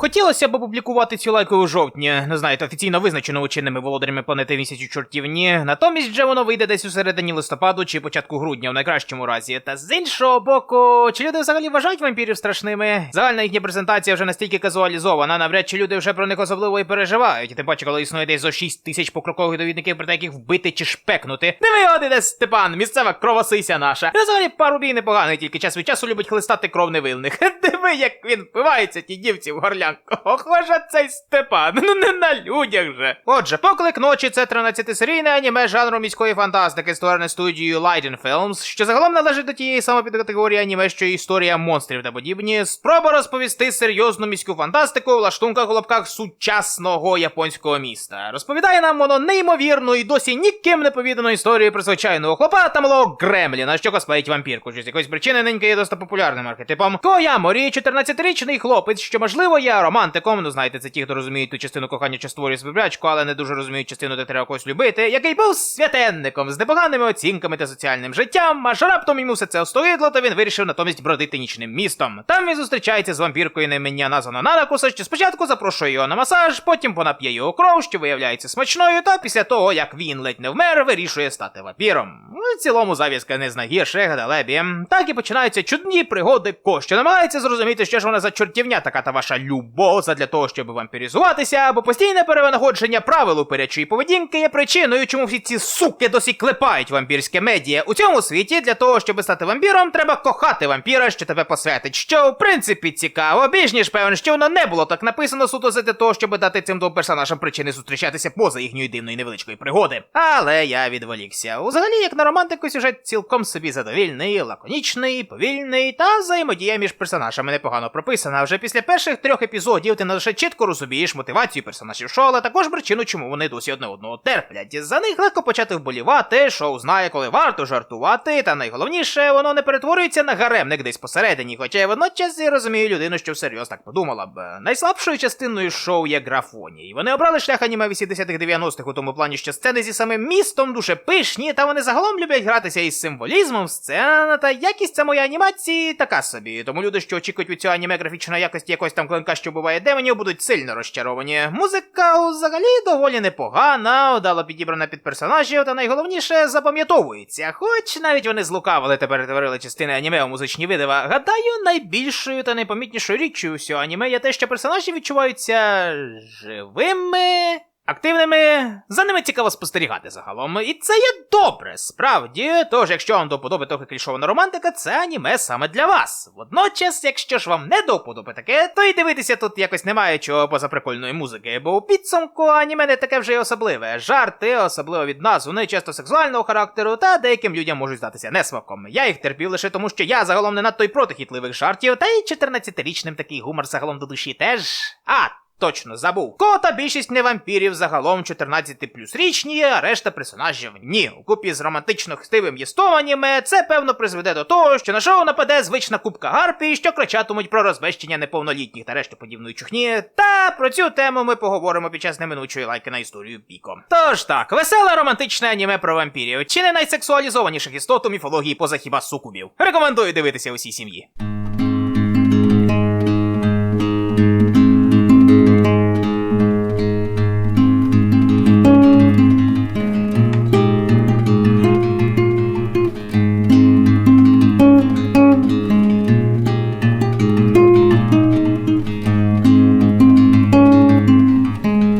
хотілося б опублікувати цю лайку у жовтні, не знаєте, офіційно визначеному чинними володарями планети місяцю чортівні. Натомість же воно вийде десь у середині листопаду чи початку грудня, в найкращому разі. Та з іншого боку, чи люди взагалі вважають вампірів страшними? Загальна їхня презентація вже настільки казуалізована, навряд чи люди вже про них особливо і переживають. І тим паче, коли існує десь зо 6 тисяч покрокових довідників, про те, яких вбити чи шпекнути. Диви, от іде Степан, місцева кровосися наша. І взагалі пару бій непоганий, тільки час від часу любить хлистати кров невинних. Диви, як він впивається ті дівці в горлянку. Ох, цей Степан, ну не на людях же. Отже, поклик ночі це 13-серійне аніме жанру міської фантастики, створене студією Leiden Films, що загалом належить до тієї самої підкатегорії аніме, що і історія монстрів та подібні. Спроба розповісти серйозну міську фантастику в лаштунках у лапках сучасного японського міста. Розповідає нам воно неймовірну і досі ніким не повідану історію про звичайного хлопа та малого Гремліна, що косплеїть вампірку, що з якоїсь причини ненька є досить популярним архетипом. Кояморі, 14-річний хлопець, що можливо є романтиком. Ну знаєте, це ті, хто розуміють ту частину кохання, що створює співрячку, але не дуже розуміють частину, де треба когось любити, який був святенником з непоганими оцінками та соціальним життям, аж раптом йому все це остогидло, то він вирішив натомість бродити нічним містом. Там він зустрічається з вампіркою на ім'я Назана Нанакуса, що спочатку запрошує його на масаж, потім вона п'є його кров, що виявляється смачною, та після того, як він ледь не вмер, вирішує стати вампіром. В цілому зав'язка не з найгірших, далебі. Так і починаються чудні пригоди Ко, що намагається зрозуміти, що ж вона за чортівня така та ваша любов задля того, щоб вампіризуватися, бо постійне перевинаходження правил уперечої поведінки є причиною, чому всі ці суки досі клепають вампірське медіа. У цьому світі для того, щоб стати вампіром, треба кохати вампіра, що тебе посвятить. Що в принципі цікаво, більш ніж певен, що воно не було так написано суто для того, щоб дати цим двом персонажам причини зустрічатися поза їхньої дивної невеличкої пригоди. Але я відволікся. Узагалі, як на романтику, сюжет цілком собі задовільний, лаконічний, повільний, та взаємодія між персонажами непогано прописана. Вже після перших трьох епізодів ти не лише чітко розумієш мотивацію персонажів шоу, але також причину, чому вони досі одне одного терплять. За них легко почати вболівати, шоу знає, коли варто жартувати, та найголовніше, воно не перетворюється на гаремник десь посередині, хоча я водночас і розумію людину, що всерйоз так подумала б. Найслабшою частиною шоу є графонія. І вони обрали шлях аніме 80-х-90-х у тому плані, що сцени зі самим містом дуже пишні, та вони загалом люблять гратися із символізмом сцена, та якість самої анімації така собі. Тому люди, що очікують від цього аніме графічної якості якось там клинка, що буває демонів, будуть сильно розчаровані. Музика взагалі доволі непогана, вдало підібрана під персонажів, та найголовніше запам'ятовується. Хоч навіть вони злукавили та перетворили частини аніме у музичні видива. Гадаю, найбільшою та найпомітнішою річчю всього аніме є те, що персонажі відчуваються живими. Активними, за ними цікаво спостерігати загалом. І це є добре, справді. Тож, якщо вам до вподоби трохи клішована романтика, це аніме саме для вас. Водночас, якщо ж вам не до вподоби таке, то й дивитися тут якось немає чого поза прикольної музики, бо у підсумку аніме не таке вже й особливе. Жарти, особливо від нас, вони часто сексуального характеру, та деяким людям можуть здатися несмаком. Я їх терпів лише тому, що я загалом не надто й проти хітливих жартів, та й 14-річним такий гумор загалом до душі теж. А, Точно забув. Кота більшість не вампірів загалом 14 плюс річні, а решта персонажів ні. У купі з романтично хтивим єстом аніме це певно призведе до того, що на шоу нападе звична кубка гарпій, що кричатимуть про розбещення неповнолітніх та решту подібної чухні. Та про цю тему ми поговоримо під час неминучої лайки на історію Піко. Тож так, веселе романтичне аніме про вампірів, чи не найсексуалізованіших істот у міфології поза хіба сукубів. Рекомендую дивитися усій сім'ї.